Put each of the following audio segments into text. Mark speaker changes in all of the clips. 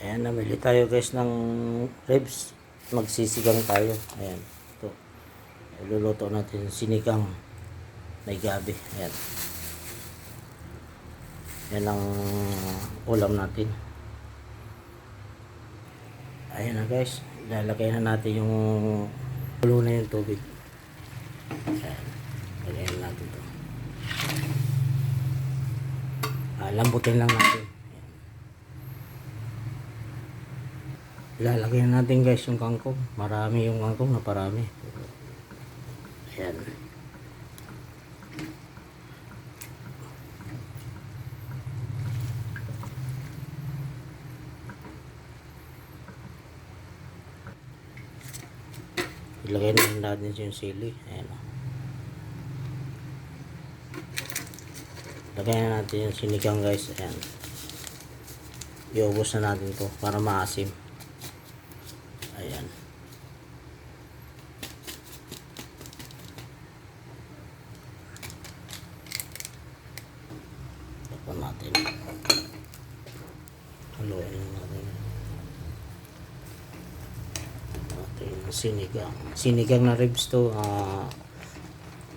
Speaker 1: Ayan, namili tayo guys ng ribs. Magsisigang tayo. Ayan, ito. Iluluto natin sinigang may gabi. Ayan. Yan ang ulam natin. Ayan na guys. Lalagay na natin yung kulo na yung tubig. Ayan. Lagayan natin to. Ah, lambutin lang natin. Ilalagay na natin guys yung kangkong. Marami yung kangkong na parami. Ayan. Ilagay na natin yung sili. Ayan. Lagay na natin yung sinigang guys. Ayan. Iubos na natin to para maasim. Ayan. Tapon natin. Haluin natin. Yung sinigang. Sinigang na ribs to. ah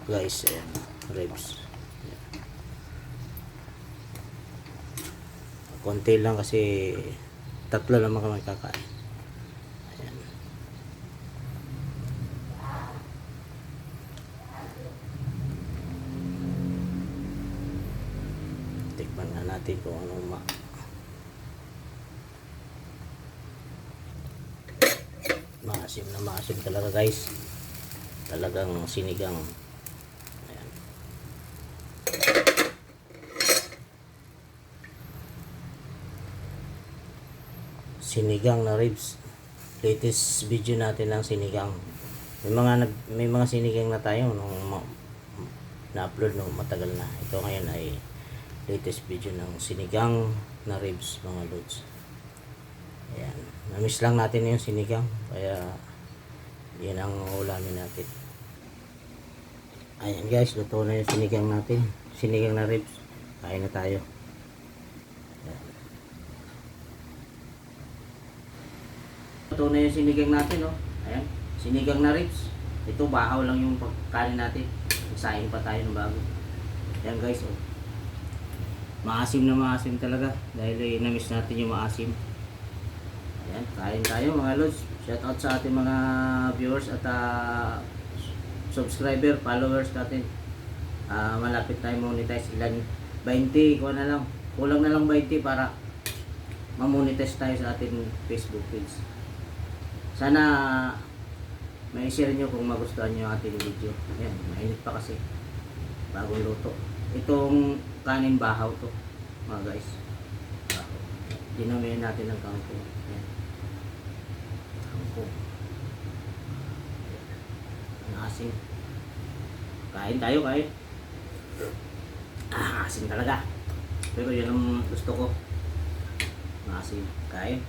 Speaker 1: guys, ayan. Ribs. Ayan. Konti lang kasi tatlo lang kami kakain. Tikman na natin kung anong ma... Maasim na maasim talaga guys. Talagang sinigang. Ayan. Sinigang na ribs. Latest video natin ng sinigang. May mga nag, may mga sinigang na tayo nung na-upload no matagal na. Ito ngayon ay latest video ng sinigang na ribs mga lods. Ayan. Namiss lang natin yung sinigang. Kaya yan ang ulamin natin. Ayan guys, luto na yung sinigang natin. Sinigang na ribs. Kain na tayo. Ayan. Luto na yung sinigang natin, oh. Ayan. Sinigang na ribs. Ito, bahaw lang yung pagkain natin. Magsaing pa tayo ng bago. Ayan guys, oh. Maasim na maasim talaga. Dahil eh, namiss natin yung maasim. Ayan, kain tayo mga lods. Shout out sa ating mga viewers at ah, subscriber, followers natin. Ah, malapit tayo monetize ilan 20, kuha na lang. Kulang na lang 20 para ma-monetize tayo sa ating Facebook page. Sana may share nyo kung magustuhan nyo ating video. Ayan, mainit pa kasi. Bagong luto. Itong kanin bahaw to, mga guys. Dinamihan natin ng kangkong. Ayan. Kangkong. Ang asin. Kain tayo, kain. Ah, asin talaga. Pero yun ang gusto ko. Maasim. Kain.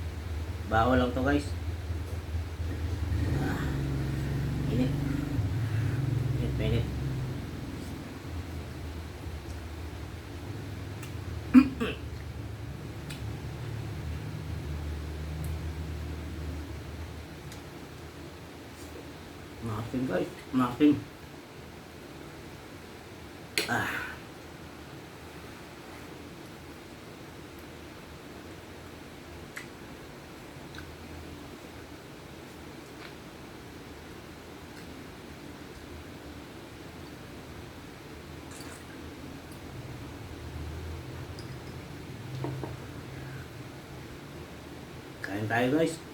Speaker 1: Bawal lang to guys. Ah. Init, nothing guys. nothing Ah. Kain tayo guys.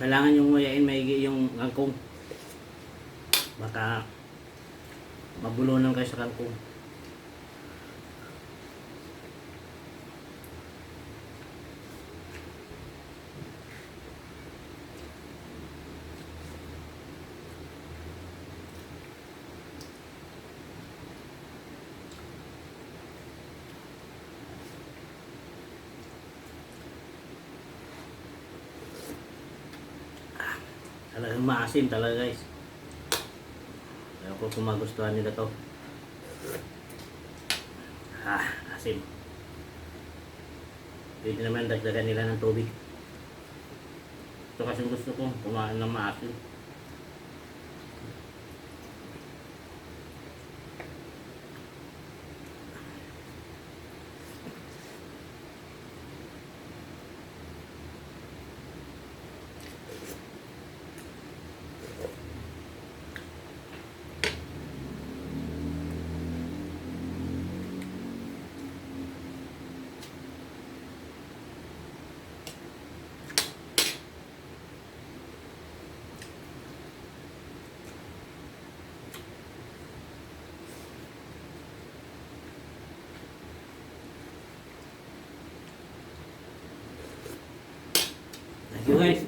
Speaker 1: Kailangan yung nguyain maigi yung kangkong. Baka mabulunan kayo sa kangkong. Talagang maasim talaga guys. Ayaw ko kung magustuhan nila to. Ah, asim. Pwede naman dagdagan nila ng tubig. Ito kasi gusto ko, kumain ng maasim. Ділейся.